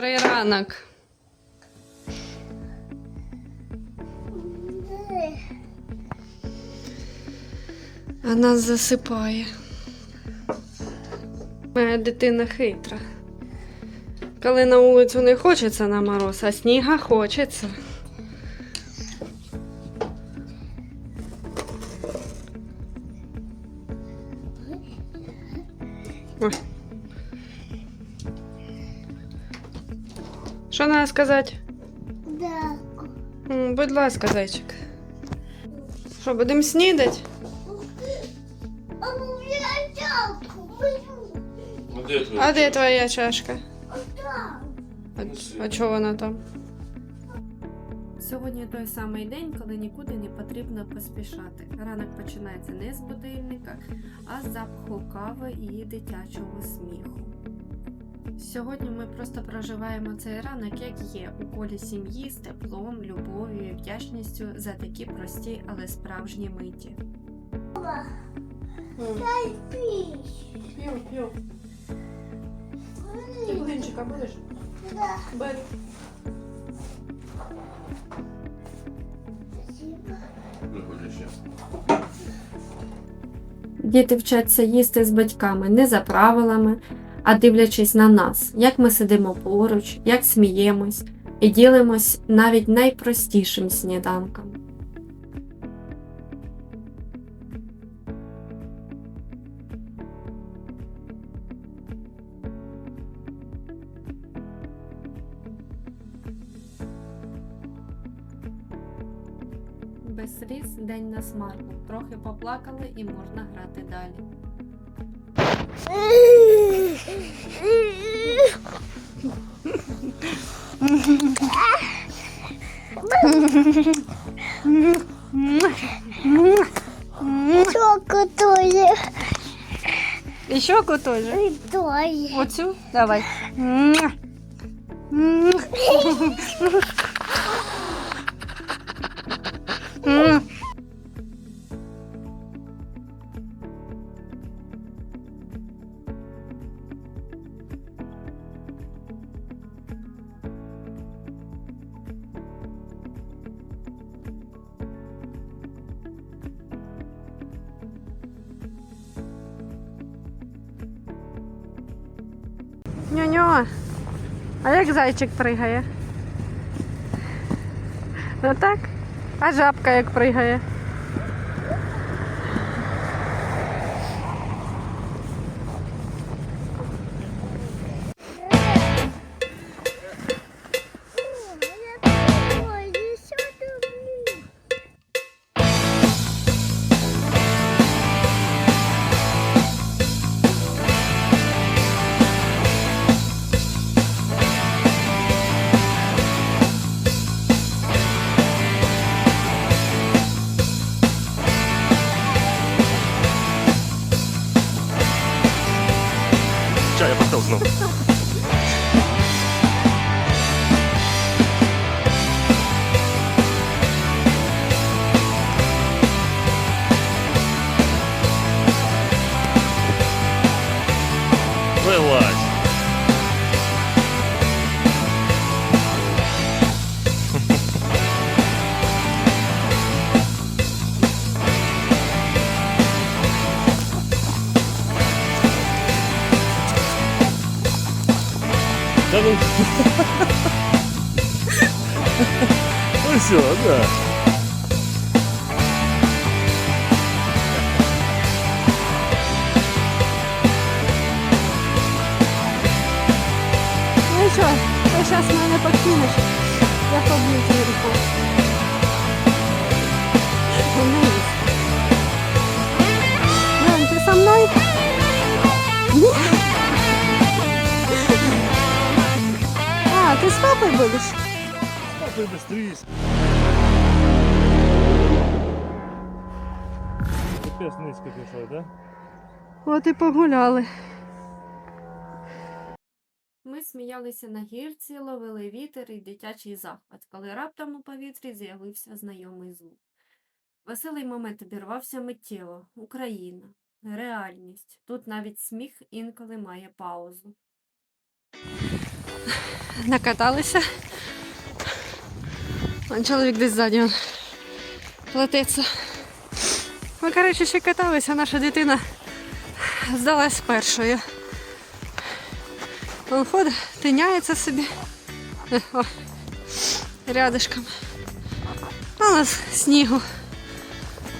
Добрий ранок. А нас засипає. Моя дитина хитра. Коли на вулицю не хочеться на мороз, а сніга хочеться. Ой. Що треба сказати? Дякую. М, Будь ласка, зайчик. Що, будемо снідати? А дякую. Ну, де твоя А де чашка? твоя чашка? А, а чого вона там? Сьогодні той самий день, коли нікуди не потрібно поспішати. Ранок починається не з будильника, а з запаху кави і дитячого сміху. Сьогодні ми просто проживаємо цей ранок, як є, у колі сім'ї з теплом, любов'ю і вдячністю за такі прості, але справжні миті. Блинчика будеш? Бери. Діти вчаться їсти з батьками не за правилами, а дивлячись на нас, як ми сидимо поруч, як сміємось і ділимось навіть найпростішим сніданком. Без сліз день на смарку. Трохи поплакали і можна грати далі. Только тоже. І щоку теж. И тоже. Оцю? Давай. Ньо-ньо. А як зайчик пригає? Ну так? А жабка як пригає? não. Да ну. Ну все, да. Ну що, ти зараз мене покинеш. Я поб'ю твою руку. Ти з папою будеш? Папай быстрее. Капец низко пішов, да? От і погуляли. Ми сміялися на гірці, ловили вітер і дитячий захват, коли раптом у повітрі з'явився знайомий звук. Веселий момент обірвався миттєво. Україна. Реальність. Тут навіть сміх інколи має паузу. Накаталися. Вон чоловік десь ззаді он плететься. Ми, коротше, ще каталися, наша дитина здалась першою. Він ходить, тиняється собі. Е, О, рядишком. А у нас снігу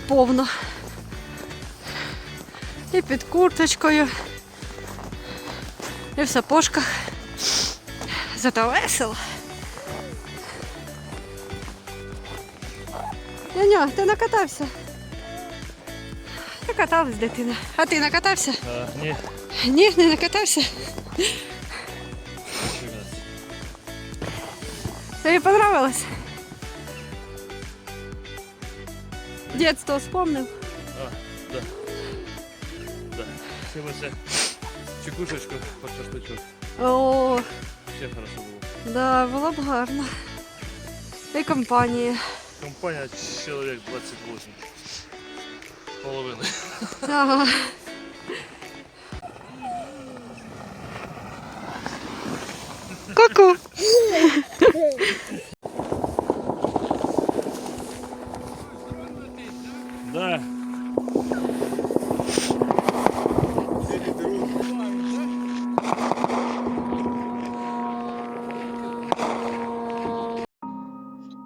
повно. І під курточкою, і в сапожках. Зато весело. Няньо, ти накатався? Накаталась дитина. А ти накатався? А, ні. Ні, не накатався. ще раз. Тобі понравилось? Детство вспомнив. А, да. Да. Сіли ще чекушечку под шашличок. О, Ще хорошо було. да, було б гарно. І компанії. Компанія чоловік 28. З половиною. Ага. Ку-ку. Да.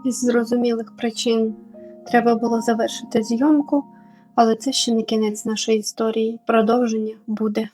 Із зрозумілих причин треба було завершити зйомку, але це ще не кінець нашої історії. Продовження буде.